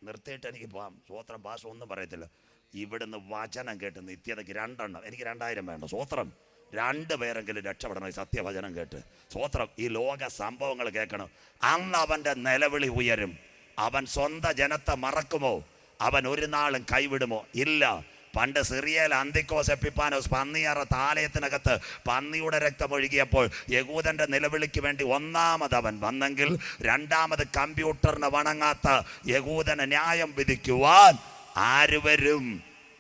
നിർത്തിയിട്ട് എനിക്ക് പോവാം. സ്വോത്രം ഭാഷ ഒന്നും പറയത്തില്ല. ഇവിടുന്ന് വചനം കേട്ട് നിത്യതയ്ക്ക് രണ്ടെണ്ണം. എനിക്ക് രണ്ടായിരം വേണ്ട. സ്വോത്രം രണ്ട് പേരെങ്കിലും രക്ഷപ്പെടണം ഈ സത്യവചനം കേട്ട്. സ്വോത്രം ഈ ലോക സംഭവങ്ങൾ കേൾക്കണം. അന്ന് അവന്റെ നിലവിളി ഉയരും. അവൻ സ്വന്തം ജനത്തെ മറക്കുമോ? അവൻ ഒരു നാളും കൈവിടുമോ? ഇല്ല. പണ്ട് സിറിയയിൽ അന്തിക്കോസ് എപ്പിപ്പാനോസ് പന്നിയറ താലയത്തിനകത്ത് പന്നിയുടെ രക്തമൊഴുകിയപ്പോൾ യകൂദന്റെ നിലവിളിക്ക് വേണ്ടി ഒന്നാമത് അവൻ വന്നെങ്കിൽ രണ്ടാമത് കമ്പ്യൂട്ടറിന് വണങ്ങാത്ത യകൂദന് ന്യായം വിധിക്കുവാൻ ആര് വരും?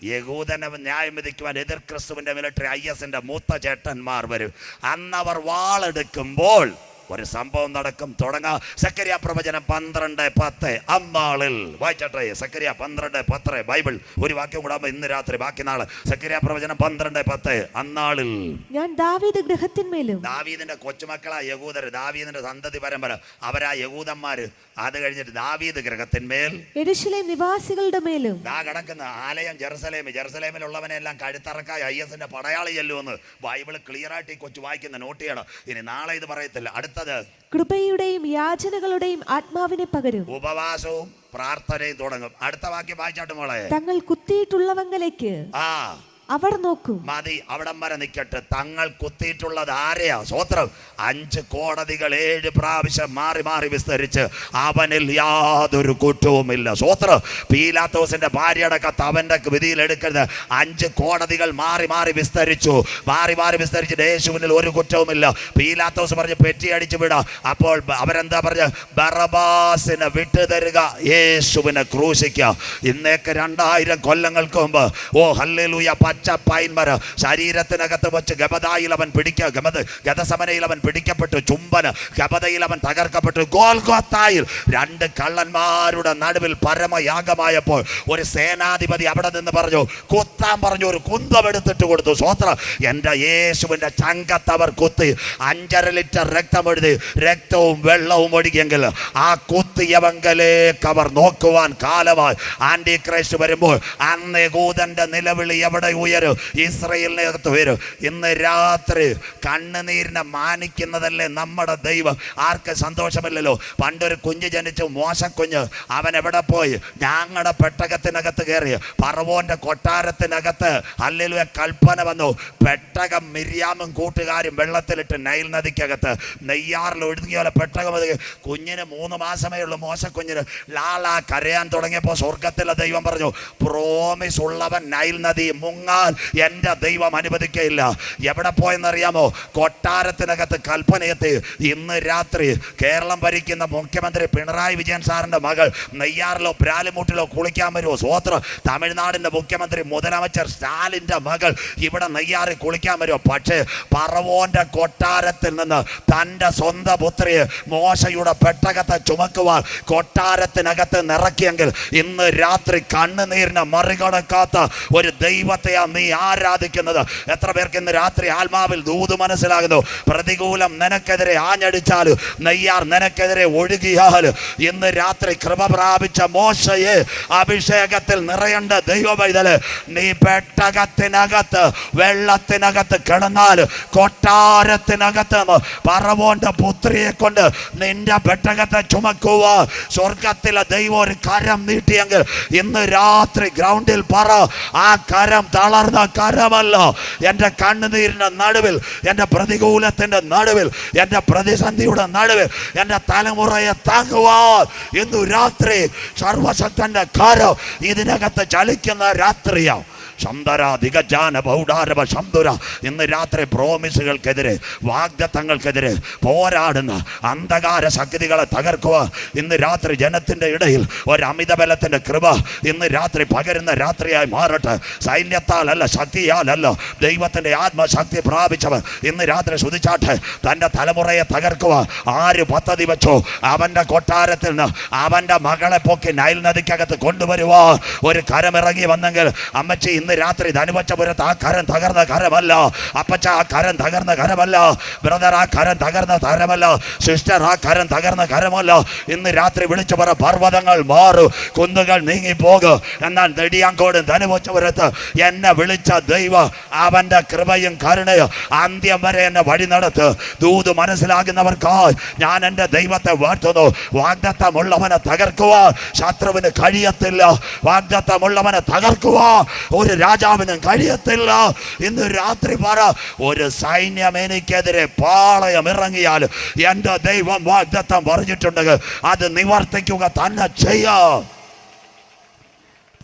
യഹൂദനെ ന്യായം വിധിക്കുവാൻ എതിർ ക്രിസ്തുവിന്റെ മിലിറ്ററി ഐ എസിന്റെ മൂത്ത ചേട്ടന്മാർ വരും. അന്നവർ വാളെടുക്കുമ്പോൾ ഒരു സംഭവം നടക്കും. തുടങ്ങാം. സക്കരിയ പ്രവചനം പന്ത്രണ്ട് പത്ത്. അമ്മാളിൽ. വായിച്ചട്ടെ. സക്കരിയ പന്ത്രണ്ട് പത്ത്. ബൈബിൾ ഒരു വാക്യം കൂടാകുമ്പോൾ ഇന്ന് രാത്രി ബാക്കി നാളെ. സക്കരിയ പ്രവചനം പന്ത്രണ്ട് പത്ത്. അന്നാളിൽ. ഞാൻ ദാവീദ് ഗൃഹത്തിന്മേലും. ദാവീദിന്റെ കൊച്ചുമക്കളാ യഹൂദർ ദാവീദിന്റെ സന്തതി പരമ്പര. അവരാ യഹൂദന്മാര്. അത് കഴിഞ്ഞിട്ട് ദാവീദ് ഗ്രഹത്തിന്മേൽ എരുശലേം നിവാസികളുടെ മേലും. ദാ കിടക്കുന്ന ആലയം ജെറുസലേം ജെറുസലേമിലുള്ളവനെല്ലാം കഴുത്തറക്കായി ഐ എസിന്റെ പടയാളി ചെല്ലുമെന്ന് ബൈബിൾ ക്ലിയർ ആയിട്ട് ഈ കൊച്ചു വായിക്കുന്ന നോട്ട് ചെയ്യണം. ഇനി നാളെ ഇത് പറയത്തില്ല. അടുത്തത് കൃപയുടെയും യാചനകളുടെയും ആത്മാവിനെ പകരും. ഉപവാസവും പ്രാർത്ഥനയും തുടങ്ങും. അടുത്ത വാക്യം വായിച്ചാട്ട് മോളെ. തങ്ങൾ കുത്തിയിട്ടുള്ളവങ്കലേക്ക് ആ. അവർ നോക്കൂ. മതി അവിടം വരെ നിൽക്കട്ടെ തങ്ങൾ കുത്തിയിട്ടുള്ളത് ആരെയാ? സ്വത്രം. അഞ്ച് കോടതികൾ ഏഴ് പ്രാവശ്യം മാറി മാറി വിസ്തരിച്ച് അവനിൽ യാതൊരു കുറ്റവുമില്ല. സ്വത്രം. പീലാത്തോസിന്റെ ഭാര്യയുടെ കത്ത് അവന്റെ വിധിയിൽ എടുക്കരുത്. അഞ്ച് കോടതികൾ മാറി മാറി വിസ്തരിച്ചു. മാറി മാറി വിസ്തരിച്ചിട്ട് യേശുവിനിൽ ഒരു കുറ്റവുമില്ല. പീലാത്തോസ് പറഞ്ഞ് പെറ്റി അടിച്ചു വിടാം. അപ്പോൾ അവരെന്താ പറഞ്ഞ? ബറബാസിനെ വിട്ടു തരിക യേശുവിനെ ക്രൂശിക്കുക ഇന്നേക്ക് രണ്ടായിരം കൊല്ലങ്ങൾക്ക് മുമ്പ്. ഓ ഹല്ലേലൂയ. പൈൻമര ശരീരത്തിനകത്ത് വെച്ച് ഗബദായിൽ അവൻ പിടിക്ക ഗമത് ഗതസമനയിൽ അവൻ പിടിക്കപ്പെട്ടു. ചുംബന ഗബതയിൽ അവൻ തകർക്കപ്പെട്ടു. ഗോൽഗോത്തായിൽ രണ്ട് കള്ളന്മാരുടെ നടുവിൽ പരമയാഗമായപ്പോൾ ഒരു സേനാധിപതി അവിടെ നിന്ന് പറഞ്ഞു കുത്താൻ പറഞ്ഞു ഒരു കുന്തം എടുത്തിട്ട് കൊടുത്തു. സ്വോത്ര എന്റെ യേശുവിന്റെ ചങ്കത്തവർ കുത്തി അഞ്ചര ലിറ്റർ രക്തം എഴുതി രക്തവും വെള്ളവും ഒഴുകിയെങ്കിൽ ആ കുത്തിയവങ്കലേക്ക് അവർ നോക്കുവാൻ കാലമായി. ആന്റി ക്രൈസ്റ്റ് വരുമ്പോൾ അന്നേ കൂതന്റെ നിലവിളി എവിടെ ഉയരും ഇസ്രയേലിനകത്ത് ഉയരും ഇന്ന് രാത്രി കണ്ണുനീരിനെ മാനിക്കുന്നതല്ലേ നമ്മുടെ ദൈവം. ആർക്ക് സന്തോഷമില്ലല്ലോ? പണ്ടൊരു കുഞ്ഞ് ജനിച്ചു മോശക്കുഞ്ഞ് അവൻ എവിടെ പോയി? ഞങ്ങളുടെ പെട്ടകത്തിനകത്ത് കയറി. പറവോന്റെ കൊട്ടാരത്തിനകത്ത്. അല്ലെങ്കിൽ കൽപ്പന വന്നു. പെട്ടകം മിരിയാമും കൂട്ടുകാരും വെള്ളത്തിലിട്ട് നൈൽ നദിക്കകത്ത്. നെയ്യാറിൽ ഒഴുകിയ പോലെ പെട്ടകം. കുഞ്ഞിന് മൂന്ന് മാസമേ ഉള്ളൂ മോശക്കുഞ്ഞിന് ലാലാ കരയാൻ തുടങ്ങിയപ്പോൾ സ്വർഗത്തിലെ ദൈവം പറഞ്ഞു പ്രോമിസ് ഉള്ളവൻ നൈൽ നദി മുങ്ങ എന്നാൽ എന്റെ ദൈവം അനുവദിക്കയില്ല. എവിടെ പോയെന്നറിയാമോ? കൊട്ടാരത്തിനകത്ത് കൽപ്പനയത്ത് ഇന്ന് രാത്രി കേരളം ഭരിക്കുന്ന മുഖ്യമന്ത്രി പിണറായി വിജയൻ സാറിന്റെ മകൾ നെയ്യാറിലോ പ്രാലിമൂട്ടിലോ കുളിക്കാൻ വരുമോ? സ്വോത്ര. തമിഴ്നാടിന്റെ മുഖ്യമന്ത്രി മുതലമച്ചർ സ്റ്റാലിന്റെ മകൾ ഇവിടെ നെയ്യാറിൽ കുളിക്കാൻ വരുമോ? പക്ഷേ പറവോന്റെ കൊട്ടാരത്തിൽ നിന്ന് തന്റെ സ്വന്തം പുത്രിയെ മോശയുടെ പെട്ടകത്തെ ചുമക്കുവാൻ കൊട്ടാരത്തിനകത്ത് നിറക്കിയെങ്കിൽ ഇന്ന് രാത്രി കണ്ണുനീരിനെ മറികടക്കാത്ത ഒരു ദൈവത്തെയാ നീ ആരാധിക്കുന്നത്? എത്ര പേർക്ക് ഇന്ന് രാത്രി ആത്മാവിൽ ദൂത് മനസ്സിലാകുന്നു? പ്രതികൂലം നിനക്കെതിരെ ആഞ്ഞടിച്ചാൽ നെയ്യാർ നിനക്കെതിരെ ഒഴുകിയാൽ ഇന്ന് രാത്രി കൃപ പ്രാപിച്ച മോശയെ അഭിഷേകത്തിൽ നിറയേണ്ട ദൈവവൈതൽ നീ പെട്ടകത്തിനകത്ത് വെള്ളത്തിനകത്ത് കിടന്നാൽ കൊട്ടാരത്തിനകത്ത് പറവോന്റെ പുത്രിയെ കൊണ്ട് നിന്റെ പെട്ടകത്തെ ചുമക്കുക. സ്വർഗത്തിലെ ദൈവം ഒരു കരം നീട്ടിയെങ്കിൽ ഇന്ന് രാത്രി ഗ്രൗണ്ടിൽ പറ ആ കരം തളർന്ന കരമല്ല. എന്റെ കണ്ണുനീരിന്റെ നടുവിൽ എന്റെ പ്രതികൂലത്തിന്റെ നടുവിൽ എന്റെ പ്രതിസന്ധിയുടെ നടുവിൽ എന്റെ തലമുറയെ താങ്ങുവാൻ ഇന്നു രാത്രി സർവശക്തന്റെ കാരം ഇതിനകത്ത് ചലിക്കുന്ന രാത്രിയാണ്. ശന്തര ദിഗജാന ശന്തുര ഇന്ന് രാത്രി പ്രോമിസുകൾക്കെതിരെ വാഗ്ദത്തങ്ങൾക്കെതിരെ പോരാടുന്ന അന്ധകാര ശക്തികളെ തകർക്കുക. ഇന്ന് രാത്രി ജനത്തിന്റെ ഇടയിൽ ഒരു അമിത ബലത്തിന്റെ കൃപ ഇന്ന് രാത്രി പകരുന്ന രാത്രിയായി മാറട്ടെ. സൈന്യത്താലല്ല ശക്തിയാലല്ല ദൈവത്തിന്റെ ആത്മശക്തി പ്രാപിച്ചവർ ഇന്ന് രാത്രി ശുതിച്ചാട്ടെ തന്റെ തലമുറയെ തകർക്കുക. ആര് പദ്ധതി വെച്ചോ അവന്റെ കൊട്ടാരത്തിൽ നിന്ന് അവന്റെ മകളെ പൊക്കി നൈൽ നദിക്കകത്ത് കൊണ്ടുവരുവാ. ഒരു കരമിറങ്ങി വന്നെങ്കിൽ അമ്മച്ചി ഇന്ന് രാത്രി ധനുവച്ചപുരത്ത് ആ കരം തകർന്ന കരമല്ല. അപ്പച്ച ആ കരം തകർന്ന കരമല്ല. ബ്രദർ ആ കരം തകർന്ന കരമല്ല. സിസ്റ്റർ ആ കരം തകർന്ന കരമല്ല. ഇന്ന് രാത്രി വിളിച്ചു പറ പർവതങ്ങൾ മാറു കുന്നുകൾ നീങ്ങിപ്പോകും. എന്നാൽ നെടിയാങ്കോട് ധനുവച്ചപുരത്ത് എന്നെ വിളിച്ച ദൈവം അവന്റെ കൃപയും കരുണയും അന്ത്യം വരെ എന്നെ വഴി നടത്ത്. ദൂത് മനസ്സിലാകുന്നവർക്കായി ഞാൻ എന്റെ ദൈവത്തെ വാഴ്ത്തുന്നു. വാഗ്ദത്തമുള്ളവനെ തകർക്കുവാൻ ശത്രുവിന് കഴിയത്തില്ല. വാഗ്ദത്തമുള്ളവനെ തകർക്കുവാൻ ഒരു രാജാവിനും കഴിയത്തില്ല. ഇന്ന് രാത്രി പറ ഒരു സൈന്യം എനിക്കെതിരെ പാളയം ഇറങ്ങിയാൽ എന്റെ ദൈവം വാഗ്ദത്തം പറഞ്ഞിട്ടുണ്ടെങ്കിൽ അത് നിവർത്തിക്കുക തന്നെ ചെയ്യാം.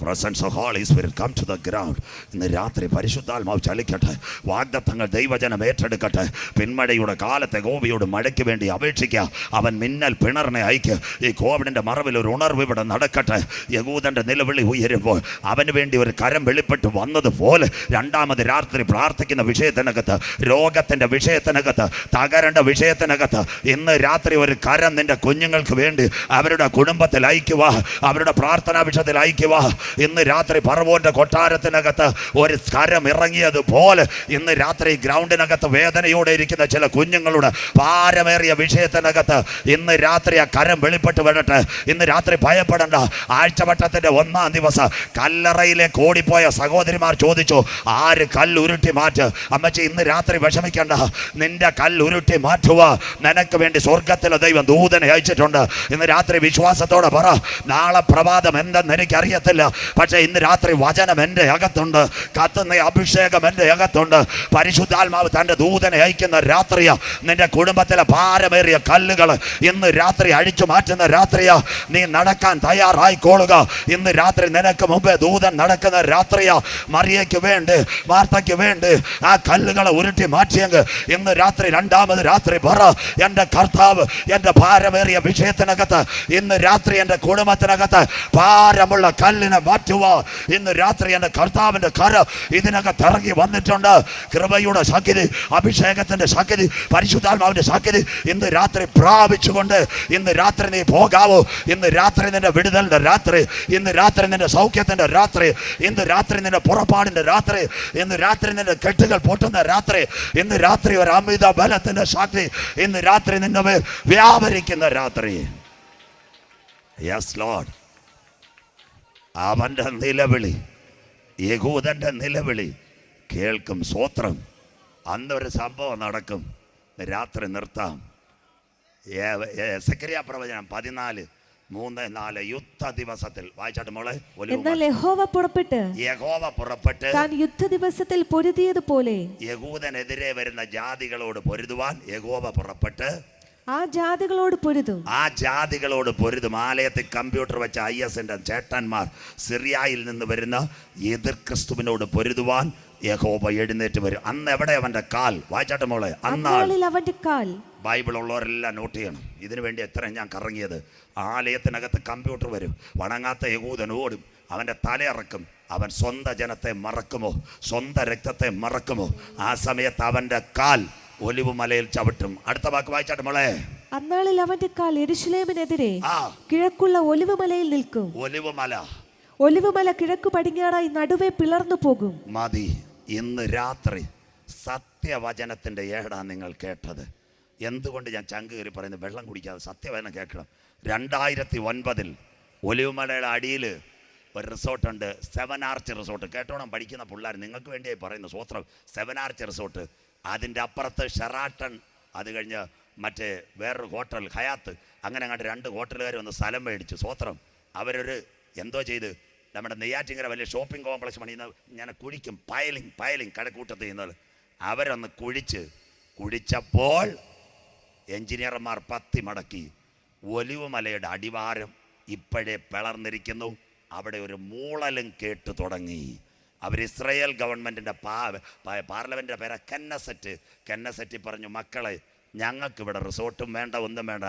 Presence of holy spirit come to the ground ഇന്ന് രാത്രി പരിശുദ്ധാത്മാവ് ചലിക്കട്ടെ. വാഗ്ദത്തങ്ങൾ ദൈവജനം ഏറ്റെടുക്കട്ടെ. പിന്മഴയുടെ കാലത്തെ ഗോപിയോട് മഴയ്ക്ക് വേണ്ടി അപേക്ഷിക്കുക അവൻ മിന്നൽ പിണറിനെ അയക്ക്. ഈ കോവിഡിന്റെ മറവിൽ ഒരു ഉണർവ് ഇവിടെ നടക്കട്ടെ. യകൂദന്റെ നിലവിളി ഉയരുമ്പോൾ അവന് വേണ്ടി ഒരു കരം വെളിപ്പെട്ട് വന്നതുപോലെ രണ്ടാമത് രാത്രി പ്രാർത്ഥിക്കുന്ന വിഷയത്തിനകത്ത് രോഗത്തിന്റെ വിഷയത്തിനകത്ത് തകരേണ്ട വിഷയത്തിനകത്ത് ഇന്ന് രാത്രി ഒരു കരം നിന്റെ കുഞ്ഞുങ്ങൾക്ക് വേണ്ടി അവരുടെ കുടുംബത്തിൽ അയക്കുക അവരുടെ പ്രാർത്ഥനാ വിഷയത്തിൽ അയക്കുക ഇന്ന് രാത്രി പറവോന്റെ കൊട്ടാരത്തിനകത്ത് ഒരു കരം ഇറങ്ങിയതുപോലെ ഇന്ന് രാത്രി ഗ്രൗണ്ടിനകത്ത് വേദനയോടെ ഇരിക്കുന്ന ചില കുഞ്ഞുങ്ങളുടെ ഭാരമേറിയ വിഷയത്തിനകത്ത് ഇന്ന് രാത്രി ആ കരം വെളിപ്പെട്ട് വരട്ടെ. ഇന്ന് രാത്രി ഭയപ്പെടേണ്ട. ആഴ്ചവട്ടത്തിന്റെ ഒന്നാം ദിവസം കല്ലറയിലെ ഓടിപ്പോയ സഹോദരിമാർ ചോദിച്ചു ആര് കല്ലുരുട്ടി മാറ്റ്? അമ്മച്ചി ഇന്ന് രാത്രി വിഷമിക്കണ്ട. നിന്റെ കല്ലുരുട്ടി മാറ്റുക. നിനക്ക് വേണ്ടി സ്വർഗത്തിലെ ദൈവം ദൂതനെ അയച്ചിട്ടുണ്ട്. ഇന്ന് രാത്രി വിശ്വാസത്തോടെ പറ. നാളെ പ്രഭാതം എന്തെന്ന് എനിക്കറിയത്തില്ല. പക്ഷേ ഇന്ന് രാത്രി വചനം എന്റെ അകത്തുണ്ട് കത്തുന്ന അഭിഷേകം എന്റെ അകത്തുണ്ട്. പരിശുദ്ധാത്മാവ് തന്റെ ദൂതനെ അയക്കുന്ന രാത്രിയ. നിന്റെ കുടുംബത്തിലെ ഭാരമേറിയ കല്ലുകൾ ഇന്ന് രാത്രി അഴിച്ചു മാറ്റുന്ന രാത്രിയ. നീ നടക്കാൻ തയ്യാറായിക്കോളുക. ഇന്ന് രാത്രി നിനക്ക് മുമ്പേ ദൂതൻ നടക്കുന്ന രാത്രിയ. മറിയയ്ക്ക് വേണ്ടി വാർത്തയ്ക്ക് വേണ്ടി. ആ കല്ലുകളെ ഉരുട്ടി മാറ്റിയെങ്കിൽ ഇന്ന് രാത്രി രണ്ടാമത് രാത്രി പറ. എന്റെ കർത്താവ് എന്റെ ഭാരമേറിയ വിഷയത്തിനകത്ത് ഇന്ന് രാത്രി എന്റെ കുടുംബത്തിനകത്ത് ഭാരമുള്ള കല്ലിനെ മാറ്റുക. ഇന്ന് രാത്രി എന്റെ കർത്താവിന്റെ കര ഇതിനകത്ത് ഇറങ്ങി വന്നിട്ടുണ്ട്. കൃപയുടെ ശക്തി അഭിഷേകത്തിന്റെ ശക്തി പരിശുദ്ധാത്മാവിന്റെ ശക്തി ഇന്ന് രാത്രി പ്രാപിച്ചുകൊണ്ട് ഇന്ന് രാത്രി നീ പോകാവോ. ഇന്ന് രാത്രി നിന്റെ വിടുതലിന്റെ രാത്രി ഇന്ന് രാത്രി നിന്റെ സൗഖ്യത്തിന്റെ രാത്രി ഇന്ന് രാത്രി നിന്റെ പുറപ്പാടിന്റെ രാത്രി ഇന്ന് രാത്രി നിന്റെ കെട്ടുകൾ പൊട്ടുന്ന രാത്രി ഇന്ന് രാത്രി ഒരു അമിത ബലത്തിന്റെ ശക്തി ഇന്ന് രാത്രി നിന്നെ വ്യാപരിക്കുന്ന രാത്രി. യെസ് ലോഡ് അവന്റെ നിലവിളി യഹൂദന്റെ നിലവിളി. കേൾക്കും സ്വോത്രം അന്നൊരു സംഭവം നടക്കും. രാത്രി നിർത്താം. സെക്രിയ പ്രവചനം പതിനാല് മൂന്ന് നാല് യുദ്ധ ദിവസത്തിൽ. വായിച്ചാട്ട് മോളെ? എന്നാൽ യഹോവ പുറപ്പെട്ട്. യഹോവ പുറപ്പെട്ട്. താൻ യുദ്ധ ദിവസത്തിൽ പൊരുതിയതുപോലെ. യഹൂദനെതിരെ വരുന്ന ജാതികളോട് പൊരുതുവാൻ യഹോവ പുറപ്പെട്ട്. ആ ജാതികളോട് പൊരുതും. ആ ജാതികളോട് പൊരുതും. ആലയത്തിൽ കമ്പ്യൂട്ടർ വെച്ച ഐ എസിന്റെ ചേട്ടന്മാർ സിറിയായിൽ നിന്ന് വരുന്ന എതിർ ക്രിസ്തുവിനോട് പൊരുതുവാൻ യഹോബ എഴുന്നേറ്റ് വരും. അന്ന് എവിടെ അവന്റെ കാൽ? വായിച്ചാട്ടെ മോളെ അന്നാളിൽ അവന്റെ കാൽ. ബൈബിൾ ഉള്ളവരെല്ലാം നോട്ട് ചെയ്യണം. ഇതിനു വേണ്ടി എത്ര ഞാൻ കറങ്ങിയത്. ആലയത്തിനകത്ത് കമ്പ്യൂട്ടർ വരും. വണങ്ങാത്ത യഹൂദൻ ഓടും. അവന്റെ തലയിറക്കും അവൻ സ്വന്തം ജനത്തെ മറക്കുമോ? സ്വന്തം രക്തത്തെ മറക്കുമോ? ആ സമയത്ത് അവന്റെ കാൽ ഒലിവ് മലയിൽ ചവിട്ടും. അടുത്ത വാക്ക് വായിച്ചാട്ടെ മോളെ. അന്നാളിൽ അവന്റെ കാൽ എരുശലേമിനെതിരെ കിഴക്കുള്ള കിഴക്കുള്ള ഒലിവുമലയിൽ നിൽക്കും. ഒലിവ് മല. ഒലിവുമല കിഴക്ക് പടിഞ്ഞാറായി നടുവേ പിളർന്നു പോകും. മതി. ഇന്ന് രാത്രി സത്യവചനത്തിന്റെ ഏടാ നിങ്ങൾ കേട്ടത്. എന്തുകൊണ്ട് ഞാൻ ചങ്ക് കയറി പറയുന്നത്? വെള്ളം കുടിക്കാതെ സത്യവചനം കേൾക്കണം. രണ്ടായിരത്തി ഒൻപതിൽ ഒലിവുമലയുടെ അടിയിൽ ഒരു റിസോർട്ടുണ്ട് സെവൻ ആർച്ച് റിസോർട്ട് കേട്ടോണം പഠിക്കുന്ന പിള്ളേർ നിങ്ങൾക്ക് വേണ്ടിയായി പറയുന്നു സ്വത്രം സെവൻ ആർച്ച് റിസോർട്ട് അതിന്റെ അപ്പുറത്ത് ഷെറാട്ടൺ അത് കഴിഞ്ഞ് മറ്റേ വേറൊരു ഹോട്ടൽ ഹയാത്ത്. അങ്ങനെ അങ്ങോട്ട് രണ്ട് ഹോട്ടലുകാർ വന്ന് സ്ഥലം മേടിച്ചു സ്വത്രം. അവരൊരു എന്തോ ചെയ്ത് നമ്മുടെ നെയ്യാറ്റിങ്കര വലിയ ഷോപ്പിംഗ് കോംപ്ലക്സ് പണിയുന്ന ഞാൻ കുഴിക്കും പയലിങ് പയലിങ് കടക്കൂട്ടത്ത് ചെയ്യുന്നത് അവരൊന്ന് കുഴിച്ച് കുഴിച്ചപ്പോൾ എഞ്ചിനീയർമാർ പത്തി മടക്കി. ഒലിവുമലയുടെ അടിവാരം ഇപ്പോഴേ പിളർന്നിരിക്കുന്നു. അവിടെ ഒരു മൂളലും കേട്ടു തുടങ്ങി. അവർ ഇസ്രയേൽ ഗവൺമെന്റിന്റെ പാ പാർലമെന്റിന്റെ പേര കെന്നസെറ്റ്. കെന്നസെറ്റ് പറഞ്ഞു മക്കളെ ഞങ്ങൾക്കിവിടെ റിസോർട്ടും വേണ്ട ഒന്നും വേണ്ട.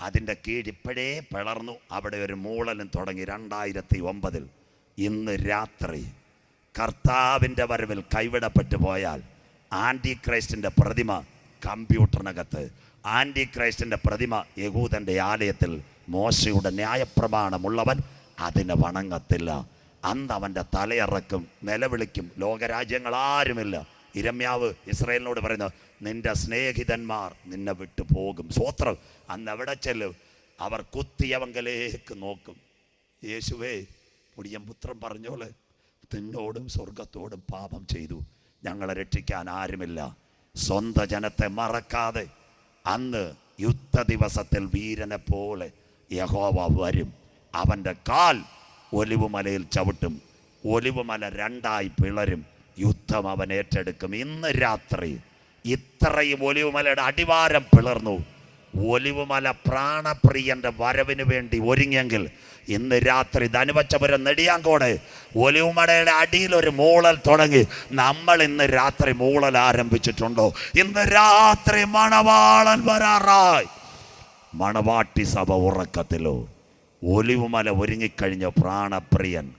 അതിന്റെ കീഴ് ഇപ്പോഴേ പിളർന്നു. അവിടെ ഒരു മൂളലും തുടങ്ങി രണ്ടായിരത്തി ഒമ്പതിൽ ഇന്ന് രാത്രി കർത്താവിന്റെ വരവിൽ കൈവിടപ്പെട്ടു പോയാൽ ആന്റി ക്രൈസ്റ്റിന്റെ പ്രതിമ കമ്പ്യൂട്ടറിനകത്ത്. ആന്റി ക്രൈസ്റ്റിന്റെ പ്രതിമ യഹൂദന്റെ ആലയത്തിൽ മോശയുടെ ന്യായപ്രമാണമുള്ളവൻ അതിനെ വണങ്ങത്തില്ല. അന്ന് അവന്റെ തലയിറക്കും നിലവിളിക്കും. ലോകരാജ്യങ്ങൾ ആരുമില്ല ഇരമ്യാവ് ഇസ്രയേലിനോട് പറയുന്നത് നിന്റെ സ്നേഹിതന്മാർ നിന്നെ വിട്ടു പോകും സ്വോത്രം അന്ന് എവിടെ ചെല്ലും? അവർ കുത്തിയവങ്കലേക്ക് നോക്കും. യേശുവേ മുടിയൻ പുത്രൻ പറഞ്ഞോളെ നിന്നോടും സ്വർഗത്തോടും പാപം ചെയ്തു. ഞങ്ങളെ രക്ഷിക്കാൻ ആരുമില്ല. സ്വന്തം ജനത്തെ മറക്കാതെ അന്ന് യുദ്ധ ദിവസത്തിൽ വീരനെ പോലെ യഹോവ വരും. അവന്റെ കാൽ ഒലിവുമലയിൽ ചവിട്ടും. ഒലിവ് മല രണ്ടായി പിളരും. യുദ്ധം അവൻ ഏറ്റെടുക്കും. ഇന്ന് രാത്രി ഇത്രയും ഒലിവ് മലയുടെ അടിവാരം പിളർന്നു. ഒലിവ് മല പ്രാണപ്രിയന്റെ വരവിന് വേണ്ടി ഒരുങ്ങിയെങ്കിൽ ഇന്ന് രാത്രി ധനുവച്ചപുരം നെടിയാങ്കോട് ഒലിവുമടയുടെ അടിയിൽ ഒരു മൂളൽ തുടങ്ങി. നമ്മൾ ഇന്ന് രാത്രി മൂളൽ ആരംഭിച്ചിട്ടുണ്ടോ? ഇന്ന് രാത്രി മണവാളൻ വരാറായി. മണവാട്ടി സഭ ഉറക്കത്തിലോ? ഒലിവുമല ഒരുങ്ങിക്കഴിഞ്ഞ പ്രാണപ്രിയൻ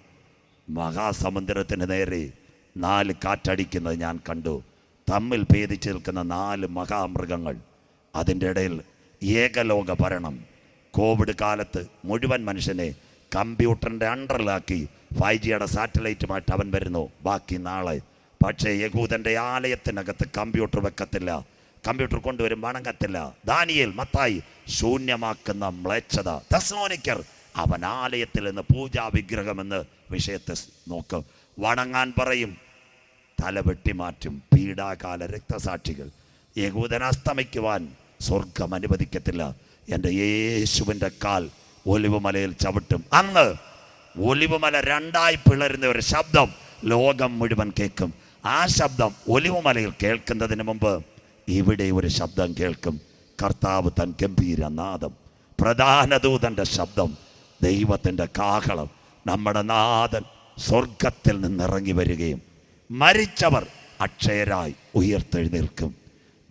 മഹാസമുദ്രത്തിന് നേരെ നാല് കാറ്റടിക്കുന്നത് ഞാൻ കണ്ടു. തമ്മിൽ ഭേദിച്ചു നിൽക്കുന്ന നാല് മഹാമൃഗങ്ങൾ. അതിന്റെ ഇടയിൽ ഏകലോക ഭരണം. കോവിഡ് കാലത്ത് മുഴുവൻ മനുഷ്യനെ കമ്പ്യൂട്ടറിന്റെ അണ്ടറിലാക്കി ഫൈവ് ജിയുടെ സാറ്റലൈറ്റുമായിട്ട് അവൻ വരുന്നു. ബാക്കി നാളെ. പക്ഷേ യഹൂദന്റെ ആലയത്തിനകത്ത് കമ്പ്യൂട്ടർ വെക്കത്തില്ല. കമ്പ്യൂട്ടർ കൊണ്ടുവരും വണങ്ങത്തില്ല ദാനിയേൽ മത്തായി ശൂന്യമാക്കുന്ന മ്ലേച്ഛത. തെസ്ലോനിക്കർ അവൻ ആലയത്തിൽ നിന്ന് പൂജാ വിഗ്രഹമെന്ന് വിഷയത്തെ നോക്ക്. വണങ്ങാൻ പറയും തല വെട്ടിമാറ്റും പീഡാകാല രക്തസാക്ഷികൾ. യഹൂദൻ അസ്തമിക്കുവാൻ സ്വർഗം അനുവദിക്കത്തില്ല. എന്റെ യേശുവിന്റെ കാൽ ഒലിവുമലയിൽ ചവിട്ടും. അന്ന് ഒലിവുമല രണ്ടായി പിളരുന്ന ഒരു ശബ്ദം ലോകം മുഴുവൻ കേൾക്കും. ആ ശബ്ദം ഒലിവുമലയിൽ കേൾക്കുന്നതിന് മുമ്പ് ഇവിടെ ഒരു ശബ്ദം കേൾക്കും. കർത്താവ് തൻ ഗംഭീര നാദം. പ്രധാന ശബ്ദം ദൈവത്തിന്റെ കാഹളം. നമ്മുടെ നാഥൻ സ്വർഗത്തിൽ നിന്നിറങ്ങി വരികയും മരിച്ചവർ അക്ഷയരായി ഉയർത്തെഴുന്നേൽക്കും.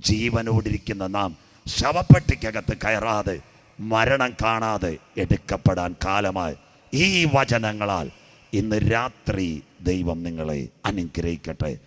ജീവനോടിരിക്കുന്ന നാം ശവപ്പെട്ടിക്കകത്ത് കയറാതെ മരണം കാണാതെ എടുക്കപ്പെടാൻ കാലമായി. ഈ വചനങ്ങളാൽ ഇന്ന് രാത്രി ദൈവം നിങ്ങളെ അനുഗ്രഹിക്കട്ടെ.